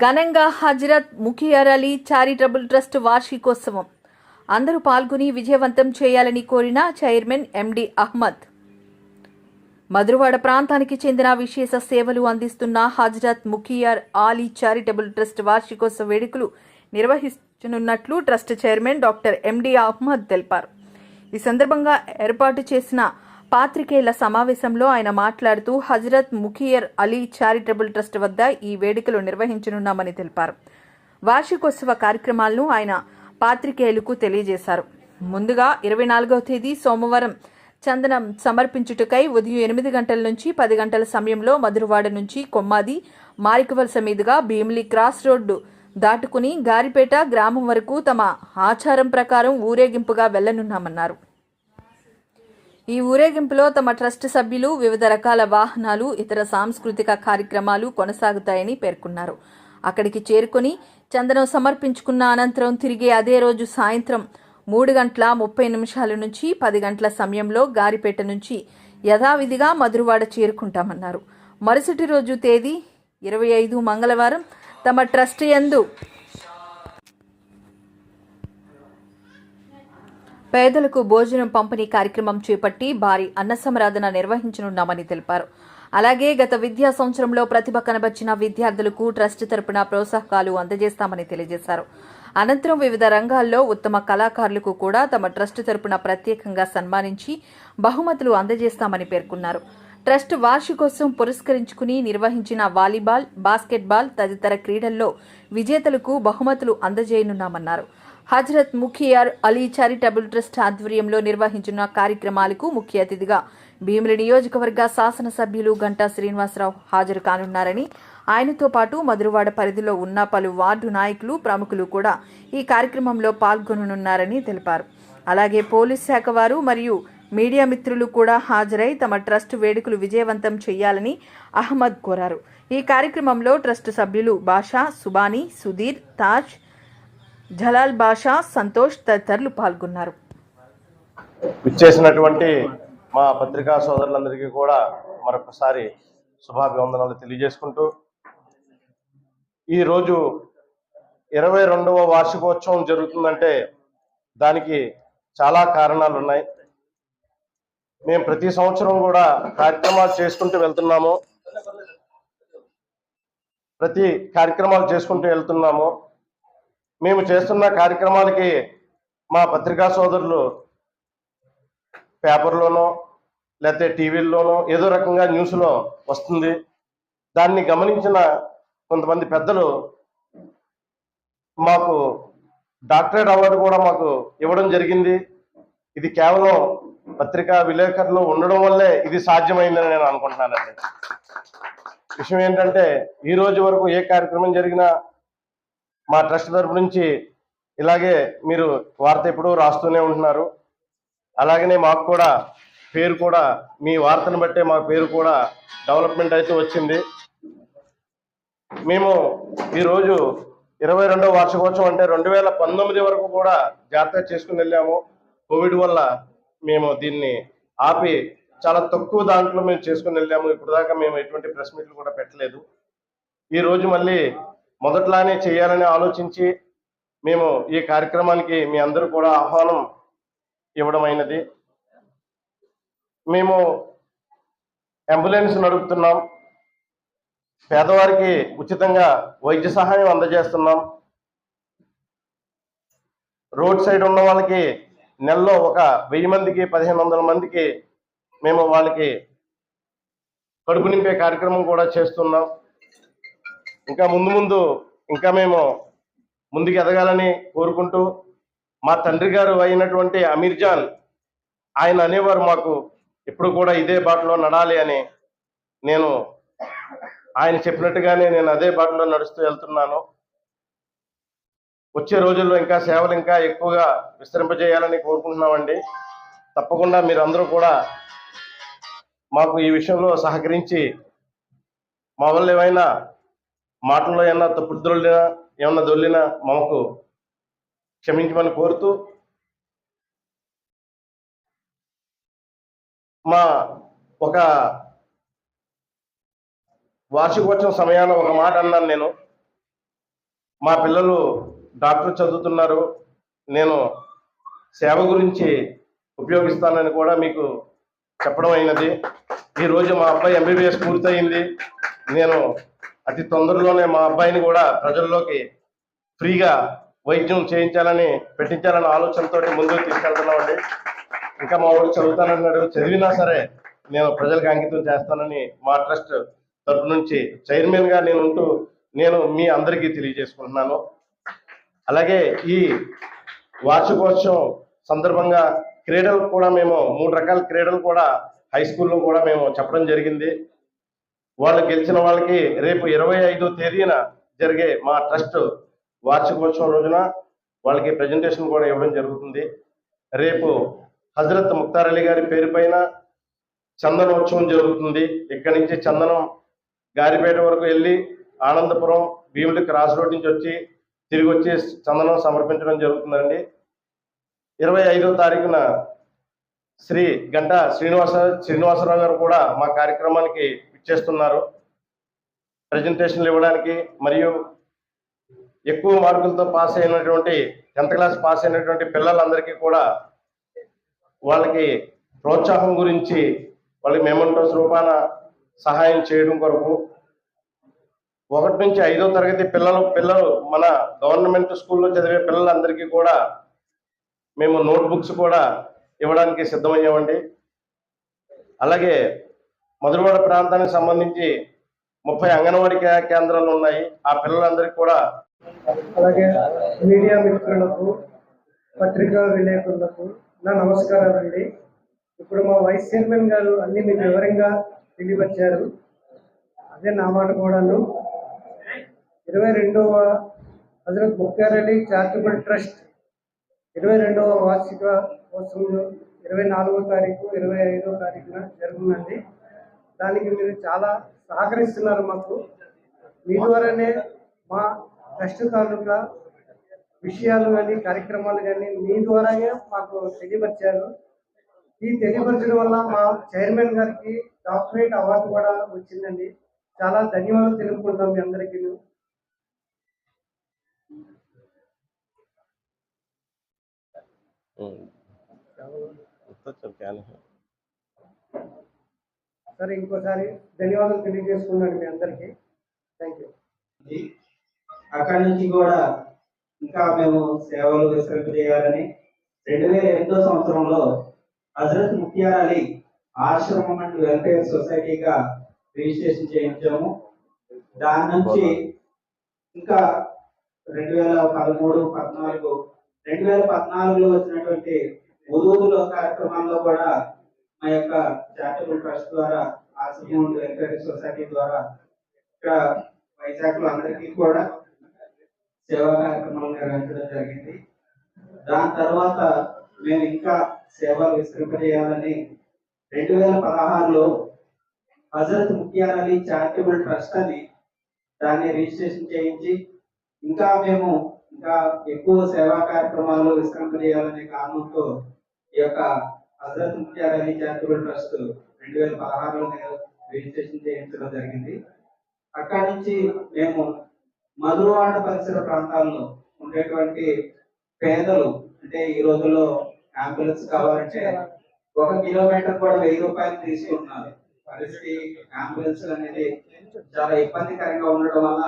ఘనంగా Hazrat Mukhiyar Ali charitable trust వార్షికోత్సవం. అందరూ పాల్గొని విజయవంతం చేయాలని కోరిన చైర్మన్ ఎండి అహ్మద్. మధురవాడ ప్రాంతానికి చెందిన విశేష సేవలు అందిస్తున్న హజరత్ ముఖియర్ ఆలీ చారిటబుల్ ట్రస్ట్ వార్షికోత్సవ వేడుకలు నిర్వహించనున్నట్లు trust chairman doctor MD Ahmed తెలిపారు. ఈ సందర్భంగా ఏర్పాటు చేసిన పాత్రికేయుల సమావేశంలో ఆయన మాట్లాడుతూ హజరత్ ముఖియర్ అలీ చారిటబుల్ ట్రస్ట్ వద్ద ఈ వేడుకలు నిర్వహించనున్నామని తెలిపారు. వార్షికోత్సవ కార్యక్రమాలను ఆయన పాత్రికేయులకు తెలియజేశారు. ముందుగా ఇరవై నాలుగవ తేదీ సోమవారం చందనం సమర్పించుటకై ఉదయం ఎనిమిది గంటల నుంచి పది గంటల సమయంలో మధురవాడ నుంచి కొమ్మాది మారికవలస మీదుగా భీమిలి క్రాస్ రోడ్డు దాటుకుని గారిపేట గ్రామం వరకు తమ ఆచారం ప్రకారం ఊరేగింపుగా వెళ్ళనున్నామన్నారు ఈ ఊరేగింపులో తమ ట్రస్ట్ సభ్యులు వివిధ రకాల వాహనాలు ఇతర సాంస్కృతిక కార్యక్రమాలు కొనసాగుతాయని పేర్కొన్నారు. అక్కడికి చేరుకొని చందనం సమర్పించుకున్న అనంతరం తిరిగి అదే రోజు సాయంత్రం మూడు గంటల ముప్పై నిమిషాల నుంచి పది గంటల సమయంలో గారిపేట నుంచి యథావిధిగా మధురవాడ చేరుకుంటామన్నారు. మరుసటి రోజు తేదీ ఇరవై ఐదు మంగళవారం తమ ట్రస్ట్ యందు పేదలకు భోజనం పంపిణీ కార్యక్రమం చేపట్టి భారీ అన్నసమరాధన నిర్వహించనున్నామని తెలిపారు. అలాగే గత విద్యా సంవత్సరంలో ప్రతిభ కనబర్చిన విద్యార్థులకు ట్రస్ట్ తరపున ప్రోత్సాహకాలు అందజేస్తామని తెలియజేశారు. అనంతరం వివిధ రంగాల్లో ఉత్తమ కళాకారులకు కూడా తమ ట్రస్ట్ తరపున ప్రత్యేకంగా సన్మానించి బహుమతులు అందజేస్తామని పేర్కొన్నారు. ట్రస్ట్ వార్షికోత్సవం పురస్కరించుకుని నిర్వహించిన వాలీబాల్ బాస్కెట్బాల్ తదితర క్రీడల్లో విజేతలకు బహుమతులు అందజేయనున్నామన్నారు. హజరత్ ముఖియార్ అలీ చారిటబుల్ ట్రస్ట్ ఆధ్వర్యంలో నిర్వహించిన కార్యక్రమాలకు ముఖ్య అతిథిగా భీమిలి నియోజకవర్గ శాసనసభ్యులు గంటా శ్రీనివాసరావు హాజరు కానున్నారని ఆయనతో పాటు మధురవాడ పరిధిలో ఉన్న పలు వార్డు నాయకులు ప్రముఖులు కూడా ఈ కార్యక్రమంలో పాల్గొననున్నారని తెలిపారు. అలాగే పోలీస్ శాఖ వారు మరియు మీడియా మిత్రులు కూడా హాజరై తమ ట్రస్ట్ వేడుకలు విజయవంతం చేయాలని అహ్మద్ కోరారు. ఈ కార్యక్రమంలో ట్రస్ట్ సభ్యులు బాషా సుబానీ సుధీర్ తాజ్ జలాల్ బాషా సంతోష్ తదితరులు పాల్గొన్నారు. ఇచ్చేసినటువంటి మా పత్రికా సోదరులందరికీ కూడా మరొకసారి శుభాభివందనాలు తెలియజేసుకుంటూ ఈరోజు ఇరవై రెండవ వార్షికోత్సవం జరుగుతుందంటే దానికి చాలా కారణాలు ఉన్నాయి. మేము ప్రతి సంవత్సరం కూడా కార్యక్రమాలు చేసుకుంటూ వెళ్తున్నాము. ప్రతి కార్యక్రమాలు చేసుకుంటూ వెళ్తున్నాము. మేము చేస్తున్న కార్యక్రమాలకి మా పత్రికా సోదరులు పేపర్లోనో లేకపోతే టీవీల్లోనో ఏదో రకంగా న్యూస్లో వస్తుంది. దాన్ని గమనించిన కొంతమంది పెద్దలు మాకు డాక్టరేట్ అవార్డు కూడా మాకు ఇవ్వడం జరిగింది. ఇది కేవలం పత్రికా విలేకరులు ఉండడం వల్లే ఇది సాధ్యమైందని నేను అనుకుంటున్నానండి. విషయం ఏంటంటే ఈ రోజు వరకు ఏ కార్యక్రమం జరిగినా మా ట్రస్ట్ తరపు నుంచి ఇలాగే మీరు వార్త ఎప్పుడూ రాస్తూనే ఉంటున్నారు. అలాగనే మాకు కూడా పేరు కూడా మీ వార్తను బట్టే మా పేరు కూడా డెవలప్మెంట్ అయితే వచ్చింది. మేము ఈరోజు ఇరవై రెండవ వార్షికోత్సవం అంటే రెండు వేల పంతొమ్మిది వరకు కూడా జాతర చేసుకుని వెళ్ళాము. కోవిడ్ వల్ల మేము దీన్ని ఆపి చాలా తక్కువ దాంట్లో మేము చేసుకుని వెళ్ళాము. ఇప్పుడు దాకా మేము ఎటువంటి ప్రెస్ మీట్లు కూడా పెట్టలేదు. ఈరోజు మళ్ళీ మొదట్లానే చేయాలని ఆలోచించి మేము ఈ కార్యక్రమానికి మీ అందరూ కూడా ఆహ్వానం ఇవ్వడం అయినది మేము అంబులెన్స్ నడుపుతున్నాం పేదవారికి ఉచితంగా వైద్య సహాయం అందజేస్తున్నాం. రోడ్ సైడ్ ఉన్న వాళ్ళకి నెలలో ఒక వెయ్యి మందికి పదిహేను వందల మందికి మేము వాళ్ళకి కడుపు నింపే కార్యక్రమం కూడా చేస్తున్నాం. ఇంకా ముందు ముందు ఇంకా మేము ముందుకు ఎదగాలని కోరుకుంటూ మా తండ్రి గారు అయినటువంటి అమీర్ జాన్ ఆయన అనేవారు మాకు ఎప్పుడు కూడా ఇదే బాటలో నడాలి అని నేను ఆయన చెప్పినట్టుగానే నేను అదే బాటలో నడుస్తూ వెళ్తున్నాను. వచ్చే రోజుల్లో ఇంకా సేవలు ఇంకా ఎక్కువగా విస్తరింపజేయాలని కోరుకుంటున్నామండి. తప్పకుండా మీరందరూ కూడా మాకు ఈ విషయంలో సహకరించి మా వల్ల ఏమైనా మాటల్లో ఏమన్నా తప్పుడు దొల్లినా ఏమన్నా దొల్లినా మాకు క్షమించమని కోరుతూ మా ఒక వార్షికోత్సవం సమయాన్ని ఒక మాట అన్నాను నేను. మా పిల్లలు డాక్టర్ చదువుతున్నారు. నేను సేవ గురించి ఉపయోగిస్తానని కూడా మీకు చెప్పడం అయినది. ఈరోజు మా అబ్బాయి ఎంబీబీఎస్ పూర్తయింది. నేను అతి తొందరలోనే మా అబ్బాయిని కూడా ప్రజల్లోకి ఫ్రీగా వైద్యం చేయించాలని పెట్టించాలని ఆలోచనతో ముందుకు తీసుకెళ్తున్నామండి. ఇంకా మా వాడు చదువుతానన్నాడు చదివినా సరే నేను ప్రజలకు అంకితం చేస్తానని మా ట్రస్ట్ తరపు నుంచి చైర్మన్గా నేను ఉంటూ నేను మీ అందరికీ తెలియజేసుకుంటున్నాను. అలాగే ఈ వార్షికోత్సవం సందర్భంగా క్రీడలు కూడా మేము మూడు రకాల క్రీడలు కూడా హై స్కూల్లో కూడా మేము చెప్పడం జరిగింది. వాళ్ళు గెలిచిన వాళ్ళకి రేపు ఇరవై ఐదో తేదీన జరిగే మా ట్రస్ట్ వార్షికోత్సవం రోజున వాళ్ళకి ప్రజెంటేషన్ కూడా ఇవ్వడం జరుగుతుంది. రేపు హజరత్ ముక్తార్ అలీ గారి పేరు పైన చందనోత్సవం జరుగుతుంది. ఇక్కడి నుంచి చందనం గారిపేట వరకు వెళ్ళి ఆనందపురం భీముడి క్రాస్ రోడ్ నుంచి వచ్చి తిరిగి వచ్చి చందనం సమర్పించడం జరుగుతుందండి. ఇరవై ఐదో తారీఖున శ్రీ గంటా శ్రీనివాస శ్రీనివాసరావు గారు కూడా మా కార్యక్రమానికి చేస్తున్నారు. ప్రజెంటేషన్లు ఇవ్వడానికి మరియు ఎక్కువ మార్కులతో పాస్ అయినటువంటి టెన్త్ క్లాస్ పాస్ అయినటువంటి పిల్లలందరికీ కూడా వాళ్ళకి ప్రోత్సాహం గురించి వాళ్ళకి మెమంటోస్ రూపాన సహాయం చేయడం కొరకు ఒకటి నుంచి ఐదో తరగతి పిల్లలు పిల్లలు మన గవర్నమెంట్ స్కూల్లో చదివే పిల్లలందరికీ కూడా మేము నోట్ బుక్స్ కూడా ఇవ్వడానికి సిద్ధమయ్యామండి. అలాగే మధురవాడ ప్రాంతానికి సంబంధించి ముప్పై అంగన్వాడీ కేంద్రాలు ఉన్నాయి. ఆ పిల్లలందరికీ కూడా అలాగే మీడియా మిత్రులకు పత్రికా విలేకరులకు నా నమస్కారాలండి ఇప్పుడు మా వైస్ చైర్మన్ గారు అన్ని మీకు వివరంగా తెలియపరిచారు. అదే నా మాట కూడాను. ఇరవై రెండవ హజరత్ ముక్తార్ అలీ చారిటబుల్ ట్రస్ట్ ఇరవై రెండవ వార్షిక కోసం ఇరవై నాలుగో తారీఖు ఇరవై ఐదో తారీఖున జరుగుతుందండి దానికి మీరు చాలా సహకరిస్తున్నారు మాకు. మీ ద్వారానే మా ట్రస్ట్ తాలూకా విషయాలు కానీ కార్యక్రమాలు కానీ మీ ద్వారానే మాకు తెలియపరిచారు. ఈ తెలియపరచడం వల్ల మా చైర్మన్ గారికి డాక్టరేట్ అవార్డు కూడా వచ్చిందండి. చాలా ధన్యవాదాలు తెలుపుకుంటాం మీ అందరికీ. సరే ఇంకోసారి ధన్యవాదాలు తెలియజేసుకున్నాను మీ అందరికీ. థ్యాంక్ యూ అక్కడి నుంచి కూడా ఇంకా మేము సేవలు విస్తరింపజేయాలని రెండు వేల ఎనిమిదో సంవత్సరంలో హజరత్ ముఖ్యార్ అలీ ఆశ్రమం అండ్ వెల్ఫేర్ సొసైటీగా రిజిస్ట్రేషన్ చేయించాము. దాని నుంచి ఇంకా రెండు వేల పదమూడు పద్నాలుగు రెండు వేల పద్నాలుగులో వచ్చినటువంటి ఉదూరులో కార్యక్రమాల్లో కూడా మా యొక్క చారిటబుల్ ట్రస్ట్ ద్వారా ఆశ్రమం అండ్ వెల్ఫేర్ సొసైటీ ద్వారా ఇక్కడ వైజాగ్లో అందరికీ కూడా సేవా కార్యక్రమాలు నిర్వహించడం జరిగింది. దాని తర్వాత మేము ఇంకా సేవలు విస్తరింపజేయాలని రెండు వేల పదహారులో హజరత్ ముఖ్యాలని అలీ చారిటబుల్ ట్రస్ట్ అని దాన్ని రిజిస్ట్రేషన్ చేయించి ఇంకా మేము ఇంకా ఎక్కువ సేవా కార్యక్రమాలు విస్తరింపజేయాలనే కారణంతో ఈ యొక్క హజరత్ ముఖ్యార్ అలీ చారిటబుల్ ట్రస్ట్ రెండు వేల పదహారులో రిజిస్ట్రేషన్ చేయించడం జరిగింది. అక్కడి నుంచి మేము మధురవాడ పరిసర ప్రాంతాల్లో ఉండేటువంటి పేదలు అంటే ఈ రోజుల్లో అంబులెన్స్ కావాలంటే ఒక కిలోమీటర్ కూడా వెయ్యి రూపాయలు తీసుకుంటున్నారు. పరిస్థితి అంబులెన్స్ అనేది చాలా ఇబ్బందికరంగా ఉండడం వల్ల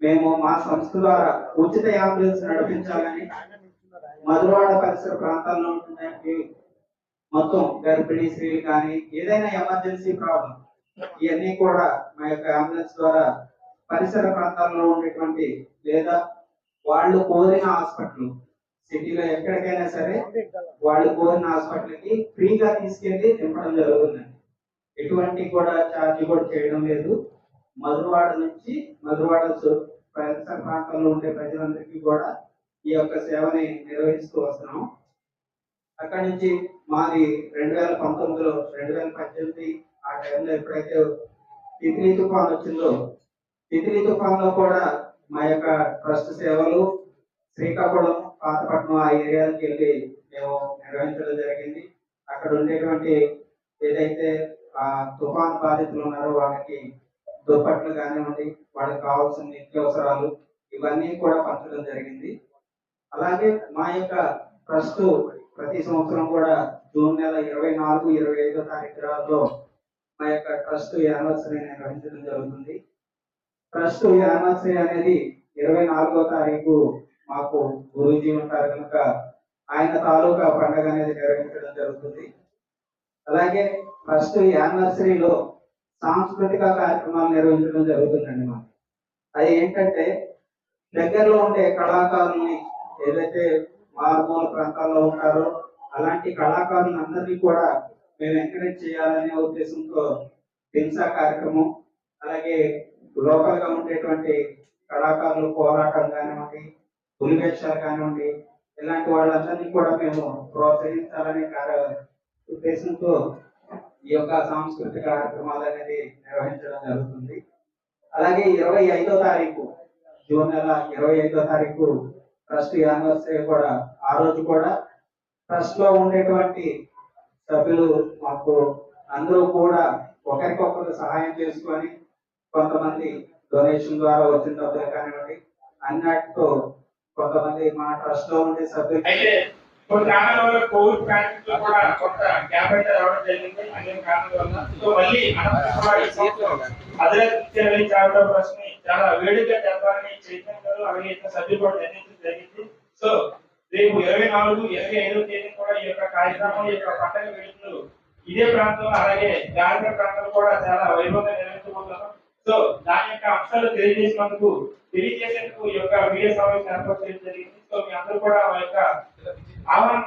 మేము మా సంస్థ ద్వారా ఉచిత అంబులెన్స్ నడిపించాలని మధురవాడ పరిసర ప్రాంతాల్లో ఉంటున్నటువంటి మొత్తం గర్భిణీ స్త్రీలు కానీ ఏదైనా ఎమర్జెన్సీ ప్రాబ్లం ఇవన్నీ కూడా మా యొక్క అంబులెన్స్ ద్వారా పరిసర ప్రాంతాల్లో ఉండేటువంటి లేదా వాళ్ళు కోరిన హాస్పిటల్ సిటీలో ఎక్కడికైనా సరే వాళ్ళు కోరిన హాస్పిటల్కి ఫ్రీగా తీసుకెళ్ళి నింపడం జరుగుతుంది. ఎటువంటి కూడా ఛార్జ్ కూడా చేయడం లేదు. మధురవాడ నుంచి మధురవాడ పరిసర ప్రాంతాల్లో ఉండే ప్రజలందరికీ కూడా ఈ యొక్క సేవని నిర్వహిస్తూ వస్తున్నాం. అక్కడి నుంచి మాది రెండు వేల పంతొమ్మిదిలో రెండు వేల పద్దెనిమిది ఆ టైంలో ఎప్పుడైతే తిత్లీ తుఫాన్ వచ్చిందో తిత్లీ తుఫాన్లో కూడా మా యొక్క ట్రస్ట్ సేవలు శ్రీకాకుళం పాతపట్నం ఆ ఏరియాలకు వెళ్ళి మేము నిర్వహించడం జరిగింది. అక్కడ ఉండేటువంటి ఏదైతే ఆ తుఫాన్ బాధితులు ఉన్నారో వాళ్ళకి దుప్పట్లు కానివ్వండి వాళ్ళకి కావాల్సిన నిత్యావసరాలు ఇవన్నీ కూడా పంచడం జరిగింది. అలాగే మా యొక్క ట్రస్ట్ ప్రతి సంవత్సరం కూడా జూన్ నెల ఇరవై నాలుగు ఇరవై ఐదో తారీఖులలో మా యొక్క ట్రస్ట్ యానివర్సరీ నిర్వహించడం జరుగుతుంది. ట్రస్ట్ యానివర్సరీ అనేది ఇరవై నాలుగో తారీఖు మాకు గురూజీ ఉంటారు కనుక ఆయన తాలూకా పండుగ అనేది నిర్వహించడం జరుగుతుంది. అలాగే ట్రస్ట్ యానివర్సరీలో సాంస్కృతిక కార్యక్రమాలు నిర్వహించడం జరుగుతుందండి మాకు. అది ఏంటంటే దగ్గరలో ఉండే కళాకారుల్ని ఏదైతే మారుమూల ప్రాంతాల్లో ఉంటారు. అలాంటి కళాకారులను అందరినీ కూడా మేము ఎంకరేజ్ చేయాలనే ఉద్దేశంతో హింసా కార్యక్రమం అలాగే లోకల్గా ఉండేటువంటి కళాకారులు పోరాటం కానివ్వండి పులివేషాలు కానివ్వండి ఇలాంటి వాళ్ళందరినీ కూడా మేము ప్రోత్సహించాలనే కార్య ఉద్దేశంతో ఈ యొక్క సాంస్కృతిక కార్యక్రమాలు అనేది నిర్వహించడం జరుగుతుంది. అలాగే ఇరవై ఐదో తారీఖు జూన్ నెల ఇరవై ఐదో తారీఖు ట్రస్ట్ యానివర్సరీ కూడా ఆ రోజు కూడా ట్రస్ట్లో ఉండేటువంటి సభ్యులు మాకు అందరూ కూడా ఒకరికొకరు సహాయం చేసుకొని కొంతమంది డొనేషన్ ద్వారా వచ్చిన డబ్బులు కానివ్వండి అన్నట్టు కొంతమంది మా ట్రస్ట్లో ఉండే సభ్యులు కొన్ని కారణాల వల్ల కోవిడ్ ప్యాకెట్ కూడా కొంత గ్యాప్ అయితే రావడం జరిగింది. అనేక కారణాల వల్ల సో మళ్ళీ అనంతరం కూడా ఈ సంవత్సరం చాలా వేడిగా జరపాలని చైతన్య గారు అలాగే ఇతర సభ్యులు కూడా నిర్ణయించడం జరిగింది. సో రేపు ఇరవై నాలుగు ఇరవై ఐదో తేదీ కూడా ఈ యొక్క కార్యక్రమం ఈ యొక్క పండుగ వేడుకలు ఇదే ప్రాంతంలో అలాగే జాగ్రత్త ప్రాంతంలో కూడా చాలా వైభవంగా నిర్వహించబోతున్నాం. సో దాని యొక్క అంశాలు తెలియజేసినందుకు తెలియజేసేందుకు ఈ యొక్క మీడియా సమావేశం ఏర్పాటు చేయడం జరిగింది. సో మీ అందరూ కూడా ఆ యొక్క ఆహ్వానం